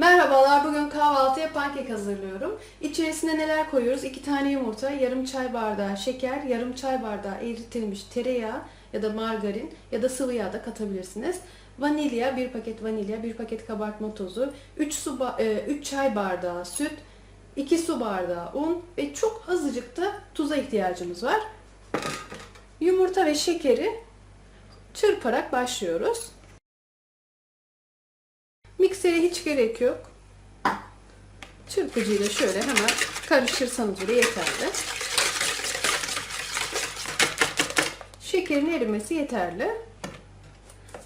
Merhabalar, bugün kahvaltıya pankek hazırlıyorum. İçerisine neler koyuyoruz? 2 tane yumurta, yarım çay bardağı şeker, yarım çay bardağı eritilmiş tereyağı ya da margarin ya da sıvı yağ da katabilirsiniz. Vanilya, 1 paket vanilya, 1 paket kabartma tozu, 3 su ba- e, 3 çay bardağı süt, 2 su bardağı un ve çok azıcık da tuza ihtiyacımız var. Yumurta ve şekeri çırparak başlıyoruz. Miksere hiç gerek yok. Çırpıcıyla şöyle hemen karıştırsanız bile yeterli. Şekerin erimesi yeterli.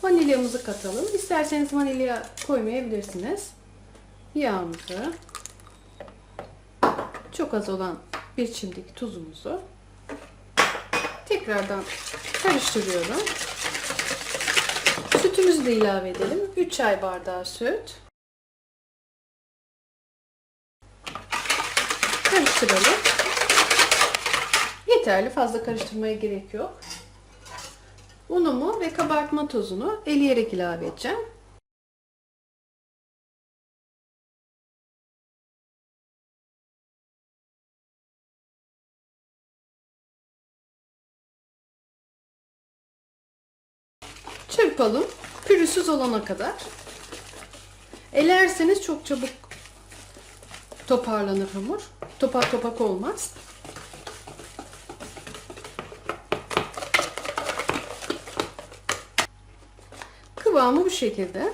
Vanilyamızı katalım. İsterseniz vanilya koymayabilirsiniz. Yağımızı. Çok az olan bir çimdik tuzumuzu. Tekrardan karıştırıyorum. Sütümüzü de ilave edelim. 3 çay bardağı süt. Karıştıralım. Yeterli. Fazla karıştırmaya gerek yok. Unumu ve kabartma tozunu eleyerek ilave edeceğim. Çırpalım. Pürüzsüz olana kadar. Elerseniz çok çabuk toparlanır hamur. Topak topak olmaz. Kıvamı bu şekilde.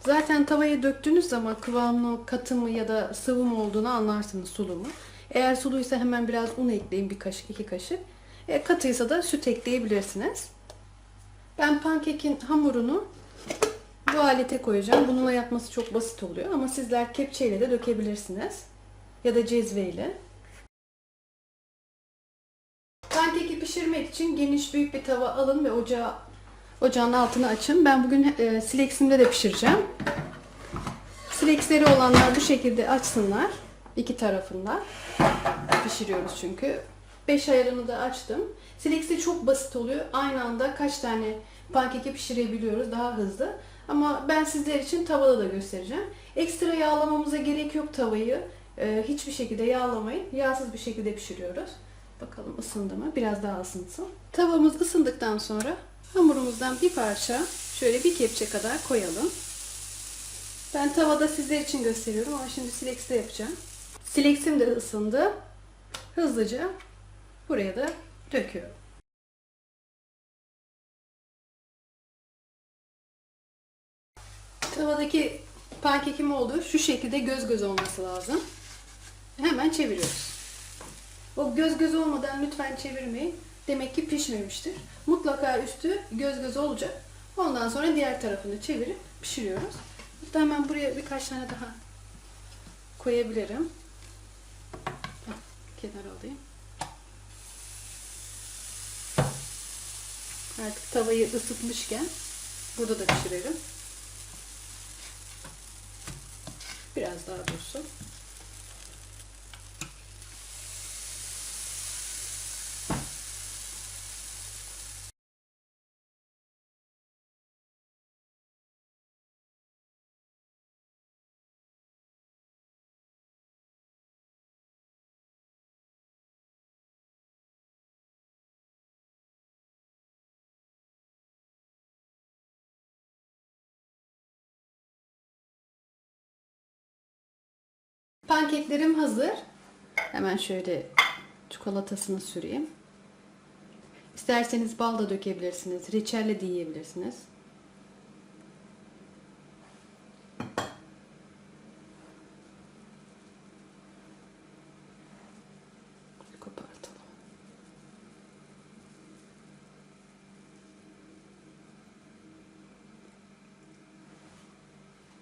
Zaten tavaya döktüğünüz zaman kıvamlı katı mı ya da sıvı mı olduğunu anlarsınız sulu mu. Eğer suluysa hemen biraz un ekleyin bir kaşık iki kaşık. E, katıysa da süt ekleyebilirsiniz. Ben pankekin hamurunu bu alete koyacağım. Bununla yapması çok basit oluyor ama sizler kepçeyle de dökebilirsiniz. Ya da cezveyle. Pankeki pişirmek için geniş büyük bir tava alın ve ocağı ocağın altını açın. Ben bugün e, sileksimde de pişireceğim. Sileksleri olanlar bu şekilde açsınlar. iki tarafında. Pişiriyoruz çünkü. 5 ayarını da açtım. Sileksi çok basit oluyor. Aynı anda kaç tane pankeki pişirebiliyoruz daha hızlı. Ama ben sizler için tavada da göstereceğim. Ekstra yağlamamıza gerek yok tavayı. Ee, hiçbir şekilde yağlamayın. Yağsız bir şekilde pişiriyoruz. Bakalım ısındı mı? Biraz daha ısınsın. Tavamız ısındıktan sonra hamurumuzdan bir parça şöyle bir kepçe kadar koyalım. Ben tavada sizler için gösteriyorum ama şimdi silekste yapacağım. Sileksim de ısındı. Hızlıca buraya da döküyorum. Tavadaki pankekim oldu. Şu şekilde göz göz olması lazım. Hemen çeviriyoruz. O göz göz olmadan lütfen çevirmeyin. Demek ki pişmemiştir. Mutlaka üstü göz göz olacak. Ondan sonra diğer tarafını çevirip pişiriyoruz. Hemen buraya birkaç tane daha koyabilirim. Kenar alayım. Artık tavayı ısıtmışken burada da pişirelim. Biraz daha dursun. Pankeklerim hazır. Hemen şöyle çikolatasını süreyim. İsterseniz bal da dökebilirsiniz. Reçelle de yiyebilirsiniz.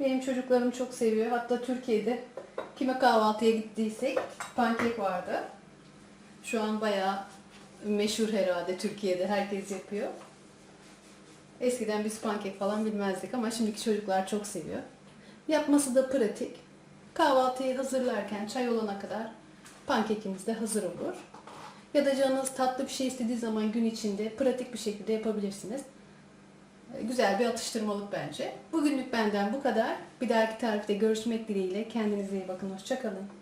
Benim çocuklarım çok seviyor. Hatta Türkiye'de kime kahvaltıya gittiysek pankek vardı. Şu an bayağı meşhur herhalde Türkiye'de. Herkes yapıyor. Eskiden biz pankek falan bilmezdik ama şimdiki çocuklar çok seviyor. Yapması da pratik. Kahvaltıyı hazırlarken çay olana kadar pankekimiz de hazır olur. Ya da canınız tatlı bir şey istediği zaman gün içinde pratik bir şekilde yapabilirsiniz. Güzel bir atıştırmalık bence. Bugünlük benden bu kadar. Bir dahaki tarifte görüşmek dileğiyle. Kendinize iyi bakın. Hoşçakalın.